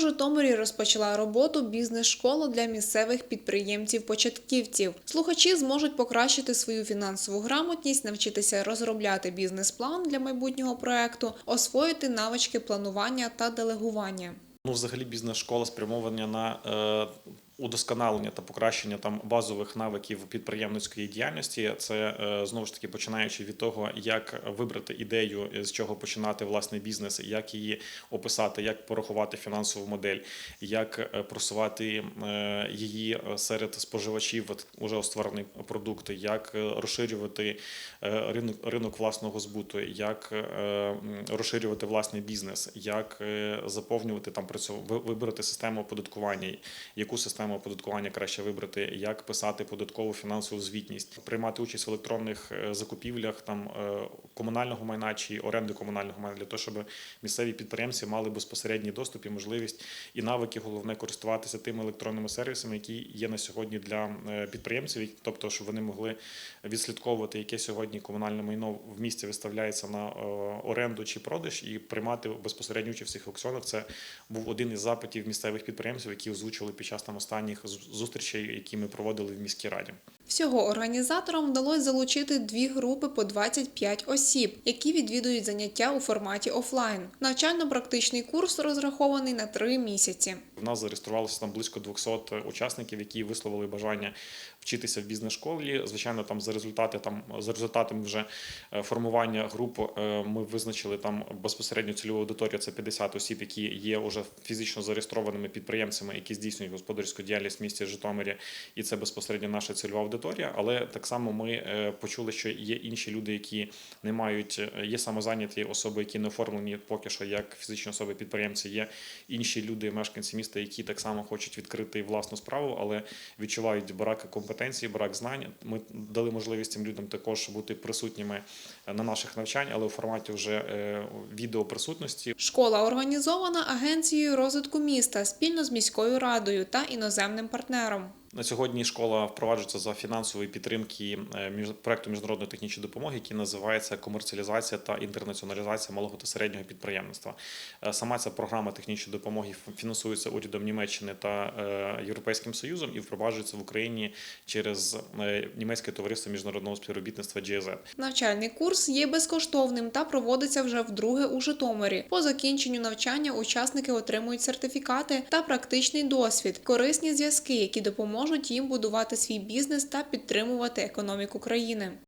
Житомирі розпочала роботу бізнес-школа для місцевих підприємців-початківців. Слухачі зможуть покращити свою фінансову грамотність, навчитися розробляти бізнес-план для майбутнього проекту, освоїти навички планування та делегування. Ну, взагалі, бізнес-школа спрямована на е, удосконалення та покращення там базових навиків підприємницької діяльності. Це е, знову ж таки починаючи від того, як вибрати ідею, з чого починати власний бізнес, як її описати, як порахувати фінансову модель, як е, просувати е, її серед споживачів, уже створений продукт, як е, розширювати е, ринок, ринок власного збуту, як е, розширювати власний бізнес, як е, заповнювати там працю- вибрати систему оподаткування, яку систему оподаткування краще вибрати, як писати податкову фінансову звітність, приймати участь в електронних е, закупівлях там е, комунального майна чи оренди комунального майна для того, щоб місцеві підприємці мали безпосередній доступ і можливість і навики, головне користуватися тими електронними сервісами, які є на сьогодні для е, підприємців, тобто, щоб вони могли відслідковувати, яке сьогодні комунальне майно в місті виставляється на оренду чи продаж, і приймати безпосередньо участь в цих аукціонах. Це був один із запитів місцевих підприємців, які озвучили під час там останніх зустрічей, які ми проводили в міській раді. Всього організаторам вдалося залучити дві групи по 25 осіб, які відвідують заняття у форматі офлайн. Навчально-практичний курс розрахований на три місяці. В нас зареєструвалося там близько 200 учасників, які висловили бажання вчитися в бізнес-школі. Звичайно, там за результати там за результатами вже е, формування груп е, ми визначили там безпосередньо цільову аудиторію. Це 50 осіб, які є вже фізично зареєстрованими підприємцями, які здійснюють господарську діяльність в місті Житомирі, і це безпосередньо наша цільова аудиторія. Але так само ми е, почули, що є інші люди, які не мають е, є самозайняті особи, які не оформлені поки що як фізичні особи підприємці. Є інші люди, мешканці міста, які так само хочуть відкрити власну справу, але відчувають брак компетенції, брак знань. Ми дали можливість цим людям також бути присутніми на наших навчань, але у форматі вже е, відеоприсутності. Школа організована агенцією розвитку міста спільно з міською радою та іноземним партнером. На сьогодні школа впроваджується за фінансової підтримки е, проекту міжнародної технічної допомоги, який називається комерціалізація та інтернаціоналізація малого та середнього підприємництва. Е, Сама ця програма технічної допомоги фінансується урядом Німеччини та е, Європейським Союзом і впроваджується в Україні через німецьке товариство міжнародного співробітництва GIZ. Навчальний курс є безкоштовним та проводиться вже вдруге у Житомирі. По закінченню навчання учасники отримують сертифікати та практичний досвід, корисні зв'язки, які допоможуть їм будувати свій бізнес та підтримувати економіку країни.